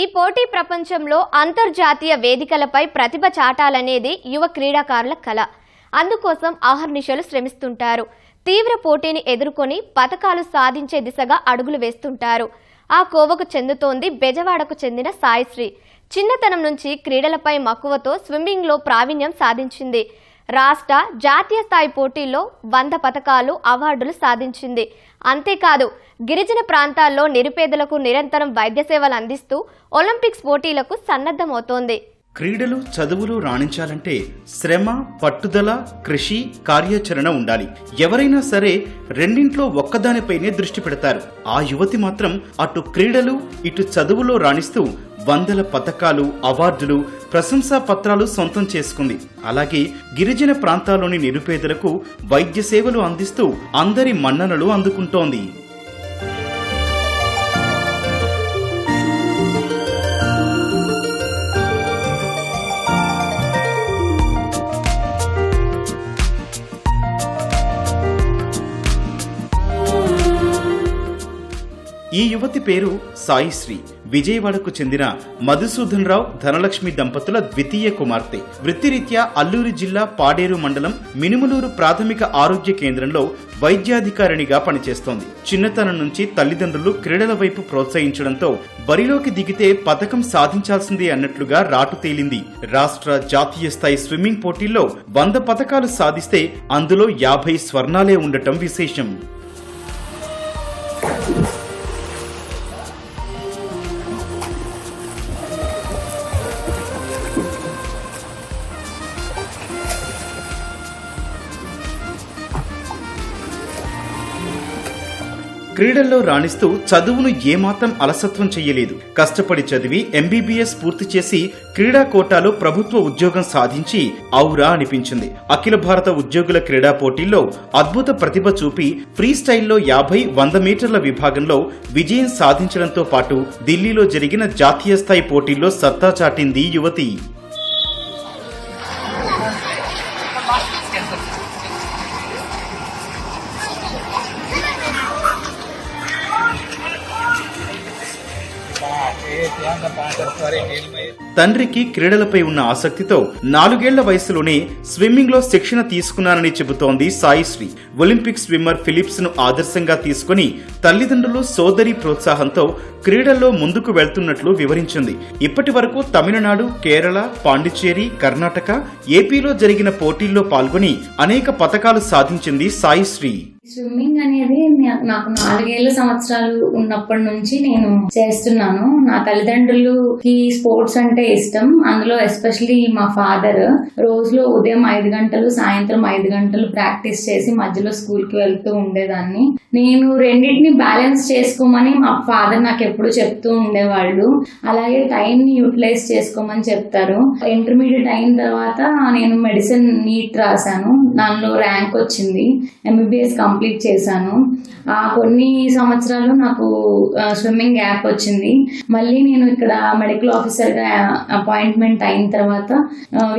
ఈ పోటీ ప్రపంచంలో అంతర్జాతీయ వేదికలపై ప్రతిభ చాటాలనేది యువ క్రీడాకారుల కళ అందుకోసం ఆహర్నిశలు శ్రమిస్తుంటారు. తీవ్ర పోటీని ఎదుర్కొని పథకాలు సాధించే దిశగా అడుగులు వేస్తుంటారు. ఆ కోవకు చెందుతోంది బెజవాడకు చెందిన సాయిశ్రీ. చిన్నతనం నుంచి క్రీడలపై మక్కువతో స్విమ్మింగ్లో ప్రావీణ్యం సాధించింది. రాష్ట్ర జాతీయ స్థాయి పోటీల్లో వంద పథకాలు అవార్డులు సాధించింది. అంతేకాదు గిరిజన ప్రాంతాల్లో నిరుపేదలకు నిరంతరం వైద్య సేవలు అందిస్తూ ఒలింపిక్స్ పోటీలకు సన్నద్ధమవుతోంది. క్రీడలు చదువులు రాణించాలంటే శ్రమ పట్టుదల కృషి కార్యాచరణ ఉండాలి. ఎవరైనా సరే రెండింట్లో ఒక్కదానిపైనే దృష్టి పెడతారు. ఆ యువతి మాత్రం అటు క్రీడలు ఇటు చదువులో రాణిస్తూ వందల పథకాలు అవార్డులు ప్రశంసా పత్రాలు సొంతం చేసుకుంది. అలాగే గిరిజన ప్రాంతాల్లోని నిరుపేదలకు వైద్య సేవలు అందిస్తూ అందరి మన్ననలు అందుకుంటోంది. ఈ యువతి పేరు సాయిశ్రీ. విజయవాడకు చెందిన మధుసూదన్ రావు ధనలక్ష్మి దంపతుల ద్వితీయ కుమార్తె. వృత్తిరీత్యా అల్లూరి జిల్లా పాడేరు మండలం మినుములూరు ప్రాథమిక ఆరోగ్య కేంద్రంలో వైద్యాధికారిణిగా పనిచేస్తోంది. చిన్నతనం నుంచి తల్లిదండ్రులు క్రీడల వైపు ప్రోత్సహించడంతో బరిలోకి దిగితే పథకం సాధించాల్సిందే అన్నట్లుగా రాటు తేలింది. రాష్ట్ర జాతీయ స్థాయి స్విమ్మింగ్ పోటీల్లో వంద పథకాలు సాధిస్తే అందులో యాభై స్వర్ణాలే ఉండటం విశేషం. క్రీడల్లో రాణిస్తూ చదువును ఏమాత్రం అలసత్వం చెయ్యలేదు. కష్టపడి చదివి ఎంబీబీఎస్ పూర్తి చేసి క్రీడా కోటాలో ప్రభుత్వ ఉద్యోగం సాధించి ఔరా అనిపించింది. అఖిల భారత ఉద్యోగుల క్రీడా పోటీల్లో అద్భుత ప్రతిభ చూపి ఫ్రీ స్టైల్లో యాభై వంద మీటర్ల విభాగంలో విజయం సాధించడంతో పాటు ఢిల్లీలో జరిగిన జాతీయ స్థాయి పోటీల్లో సత్తా చాటింది యువతి. తండ్రికి క్రీడలపై ఉన్న ఆసక్తితో నాలుగేళ్ళ వయసులోనే స్విమ్మింగ్లో శిక్షణ తీసుకున్నానని చెబుతోంది సాయిశ్రీ ఒలింపిక్ స్విమ్మర్ ఫిలిప్స్ను ఆదర్శంగా తీసుకుని తల్లిదండ్రులు సోదరి ప్రోత్సాహంతో క్రీడల్లో ముందుకు వెళ్తున్నట్లు వివరించింది. ఇప్పటి వరకు తమిళనాడు కేరళ పాండిచ్చేరి కర్ణాటక ఏపీలో జరిగిన పోటీల్లో పాల్గొని అనేక పథకాలు సాధించింది సాయిశ్రీ స్విమ్మింగ్ అనేది నాకు నాలుగేళ్ళ సంవత్సరాలు ఉన్నప్పటి నుంచి నేను చేస్తున్నాను. నా తల్లిదండ్రులకి స్పోర్ట్స్ అంటే ఇష్టం. అందులో ఎస్పెషలీ మా ఫాదర్ రోజులో ఉదయం ఐదు గంటలు సాయంత్రం ఐదు గంటలు ప్రాక్టీస్ చేసి మధ్యలో స్కూల్కి వెళ్తూ ఉండేదాన్ని. నేను రెండింటిని బ్యాలెన్స్ చేసుకోమని మా ఫాదర్ నాకు ఎప్పుడు చెప్తూ ఉండేవాళ్ళు. అలాగే టైం ని యూటిలైజ్ చేసుకోమని చెప్తారు. ఇంటర్మీడియట్ అయిన తర్వాత నేను మెడిసిన్ నీట్ రాశాను. దానిలో ర్యాంక్ వచ్చింది. ఎంబీబీఎస్ కంప్లీట్ చేశాను. ఆ కొన్ని సంవత్సరాలు నాకు స్విమ్మింగ్ యాప్ వచ్చింది. మళ్ళీ నేను ఇక్కడ మెడికల్ ఆఫీసర్గా అపాయింట్మెంట్ అయిన తర్వాత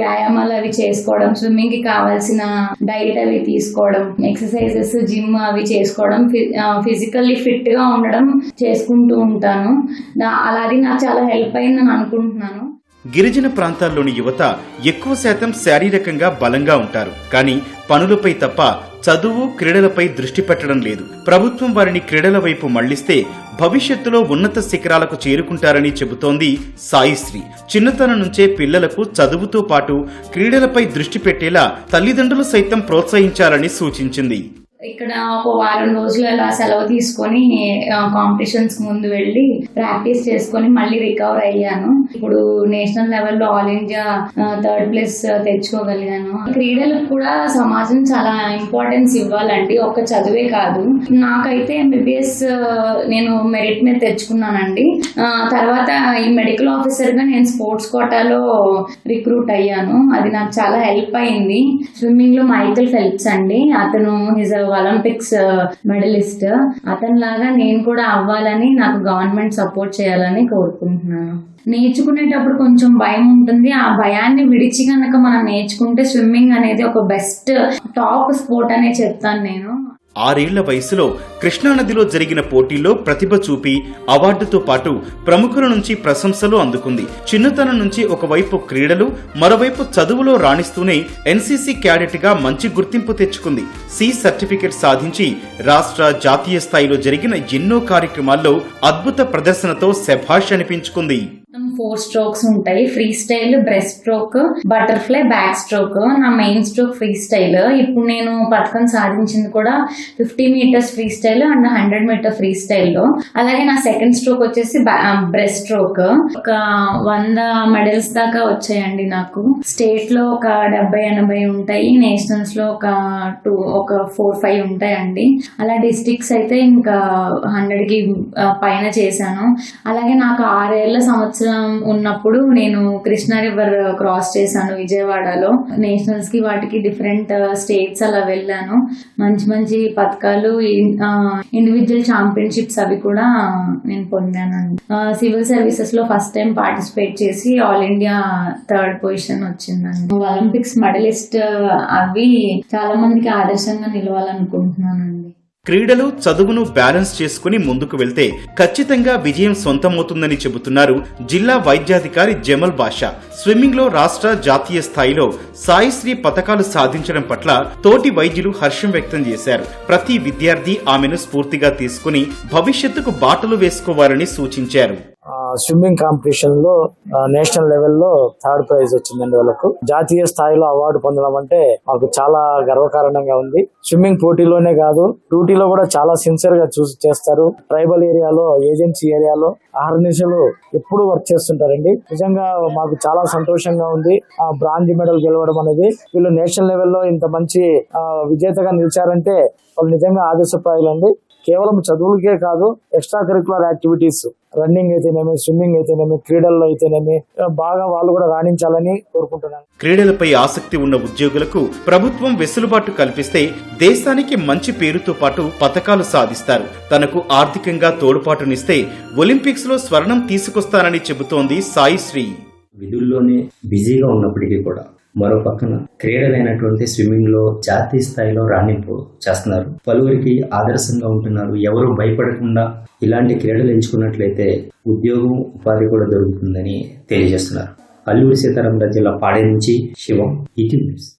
వ్యాయామాలు అవి చేసుకోవడం స్విమ్మింగ్కి కావాల్సిన డైట్ అవి తీసుకోవడం ఎక్సర్సైజెస్ జిమ్ అవి చేసుకోవడం ఫిజికల్లీ ఫిట్గా ఉండడం చేసుకుంటూ ఉంటాను. అలాగే నాకు చాలా హెల్ప్ అయిందని అనుకుంటున్నాను. గిరిజన ప్రాంతాల్లోని యువత ఎక్కువ శాతం శారీరకంగా బలంగా ఉంటారు. కానీ పనులపై తప్ప చదువు క్రీడలపై దృష్టి పెట్టడం లేదు. ప్రభుత్వం వారిని క్రీడల వైపు మళ్ళిస్తే భవిష్యత్తులో ఉన్నత శిఖరాలకు చేరుకుంటారని చెబుతోంది సాయిశ్రీ. చిన్నతనం నుంచే పిల్లలకు చదువుతో పాటు క్రీడలపై దృష్టి పెట్టేలా తల్లిదండ్రులు సైతం ప్రోత్సహించాలని సూచించింది. ఇక్కడ ఒక వారం రోజులు అలా సెలవు తీసుకొని కాంపిటీషన్స్ ముందు వెళ్ళి ప్రాక్టీస్ చేసుకొని మళ్ళీ రికవర్ అయ్యాను. ఇప్పుడు నేషనల్ లెవెల్లో ఆల్ ఇండియా థర్డ్ ప్లేస్ తెచ్చుకోగలిగాను. క్రీడలకు కూడా సమాజం చాలా ఇంపార్టెన్స్ ఇవ్వాలండి. ఒక్క చదువే కాదు. నాకైతే ఎంబీబీఎస్ నేను మెరిట్ మీద తెచ్చుకున్నానండి. తర్వాత ఈ మెడికల్ ఆఫీసర్గా నేను స్పోర్ట్స్ కోటాలో రిక్రూట్ అయ్యాను. అది నాకు చాలా హెల్ప్ అయింది. స్విమ్మింగ్లో మైకల్ ఫెల్ప్స్ అండి. అతను హిజ్ ఒలింపిక్స్ మెడలిస్ట్ అతని లాగా నేను కూడా అవ్వాలని నాకు గవర్నమెంట్ సపోర్ట్ చేయాలని కోరుకుంటున్నాను నేర్చుకునేటప్పుడు కొంచెం భయం ఉంటుంది. ఆ భయాన్ని విడిచి కనుక మనం నేర్చుకుంటే స్విమ్మింగ్ అనేది ఒక బెస్ట్ టాప్ స్పోర్ట్ అనే చెప్తాను నేను. ఆరేళ్ళ వయసులో కృష్ణానదిలో జరిగిన పోటీల్లో ప్రతిభ చూపి అవార్డుతో పాటు ప్రముఖుల నుంచి ప్రశంసలు అందుకుంది. చిన్నతనం నుంచి ఒకవైపు క్రీడలు మరోవైపు చదువులో రాణిస్తూనే ఎన్సీసీ క్యాడెట్గా మంచి గుర్తింపు తెచ్చుకుంది. సి సర్టిఫికెట్ సాధించి రాష్ట్ర జాతీయ స్థాయిలో జరిగిన ఎన్నో కార్యక్రమాల్లో అద్భుత ప్రదర్శనతో శభాష్ అనిపించుకుంది. ఫోర్ స్ట్రోక్స్ ఉంటాయి. Free style breast stroke butterfly back stroke నా మెయిన్ స్ట్రోక్ ఫ్రీ స్టైల్ ఇప్పుడు నేను పథకం సాధించింది కూడా fifty metres free style and hundred metre free స్టైల్లో అలాగే నా సెకండ్ స్ట్రోక్ వచ్చేసి బ్రెస్ట్ స్ట్రోక్ um, ఒక వంద మెడల్స్ దాకా వచ్చాయండి నాకు. స్టేట్లో ఒక డెబ్బై ఎనభై ఉంటాయి. నేషనల్స్లో ఒక టూ ఒక ఫోర్ ఫైవ్ ఉంటాయండి. అలా డిస్టిక్స్ అయితే ఇంకా హండ్రెడ్కి uh, పైన చేశాను. అలాగే నాకు ఆరేళ్ళ సంవత్సరం ఉన్నప్పుడు నేను కృష్ణా రివర్ క్రాస్ చేశాను విజయవాడలో. నేషనల్స్కి వాటికి డిఫరెంట్ స్టేట్స్ అలా వెళ్ళాను. మంచి మంచి పథకాలు ఇండివిజువల్ ఛాంపియన్షిప్స్ అవి కూడా నేను పొందాను. సివిల్ సర్వీసెస్లో ఫస్ట్ టైం పార్టిసిపేట్ చేసి ఆల్ ఇండియా థర్డ్ పొజిషన్ వచ్చిందండి. ఒలింపిక్స్ మెడలిస్ట్ అవి చాలా మందికి ఆదర్శంగా నిలవాలనుకుంటున్నాను. క్రీడలు చదువును బ్యాలెన్స్ చేసుకుని ముందుకు వెళ్తే ఖచ్చితంగా విజయం సొంతమవుతుందని చెబుతున్నారు జిల్లా వైద్యాధికారి జమల్ బాషా. స్విమ్మింగ్లో రాష్ట్ర జాతీయ స్థాయిలో సాయిశ్రీ పథకాలు సాధించడం పట్ల తోటి వైద్యులు హర్షం వ్యక్తం చేశారు. ప్రతి విద్యార్థి ఆమెను స్ఫూర్తిగా తీసుకుని భవిష్యత్తుకు బాటలు వేసుకోవాలని సూచించారు. స్విమ్మింగ్ కాంపిటీషన్లో నేషనల్ లెవెల్లో థర్డ్ ప్రైజ్ వచ్చిందండి వాళ్ళకు. జాతీయ స్థాయిలో అవార్డు పొందడం అంటే మాకు చాలా గర్వకారణంగా ఉంది. స్విమ్మింగ్ పోటీలోనే కాదు డ్యూటీలో కూడా చాలా సిన్సియర్గా చూసి చేస్తారు. ట్రైబల్ ఏరియాలో ఏజెన్సీ ఏరియాలో ఆహర్నిశలు ఎప్పుడు వర్క్ చేస్తుంటారండి. నిజంగా మాకు చాలా సంతోషంగా ఉంది. ఆ బ్రాంజ్ మెడల్ గెలవడం అనేది వీళ్ళు నేషనల్ లెవెల్లో ఇంత మంచి విజేతగా నిలిచారంటే వాళ్ళు నిజంగా ఆదర్శప్రాయులండి. కేవలం చదువులకే కాదు ఎక్స్ట్రా కరికులర్ యాక్టివిటీస్ రన్నింగ్ అయితేనేమి స్విమ్మింగ్ అయితేనేమి క్రీడల్లో అయితేనేమి బాగా వాళ్ళు కూడా రాణించాలని కోరుకుంటున్నాను. క్రీడలపై ఆసక్తి ఉన్న ఉద్యోగులకు ప్రభుత్వం వెసులుబాటు కల్పిస్తే దేశానికి మంచి పేరుతో పాటు పథకాలు సాధిస్తారు. తనకు ఆర్థికంగా తోడ్పాటునిస్తే ఒలింపిక్స్లో స్వర్ణం తీసుకొస్తానని చెబుతోంది సాయి శ్రీ. విధుల్లోనే బిజీగా ఉన్నప్పటికీ కూడా మరో పక్కన క్రీడలైనటువంటి స్విమ్మింగ్లో జాతీయ స్థాయిలో రాణింపు చేస్తున్నారు. పలువురికి ఆదర్శంగా ఉంటున్నారు. ఎవరు భయపడకుండా ఇలాంటి క్రీడలు ఎంచుకున్నట్లయితే ఉద్యోగం ఉపాధి కూడా దొరుకుతుందని తెలియజేస్తున్నారు. అల్లూరి సీతారామరాజు జిల్లా పాడే నుంచి శివం ఈటీ న్యూస్.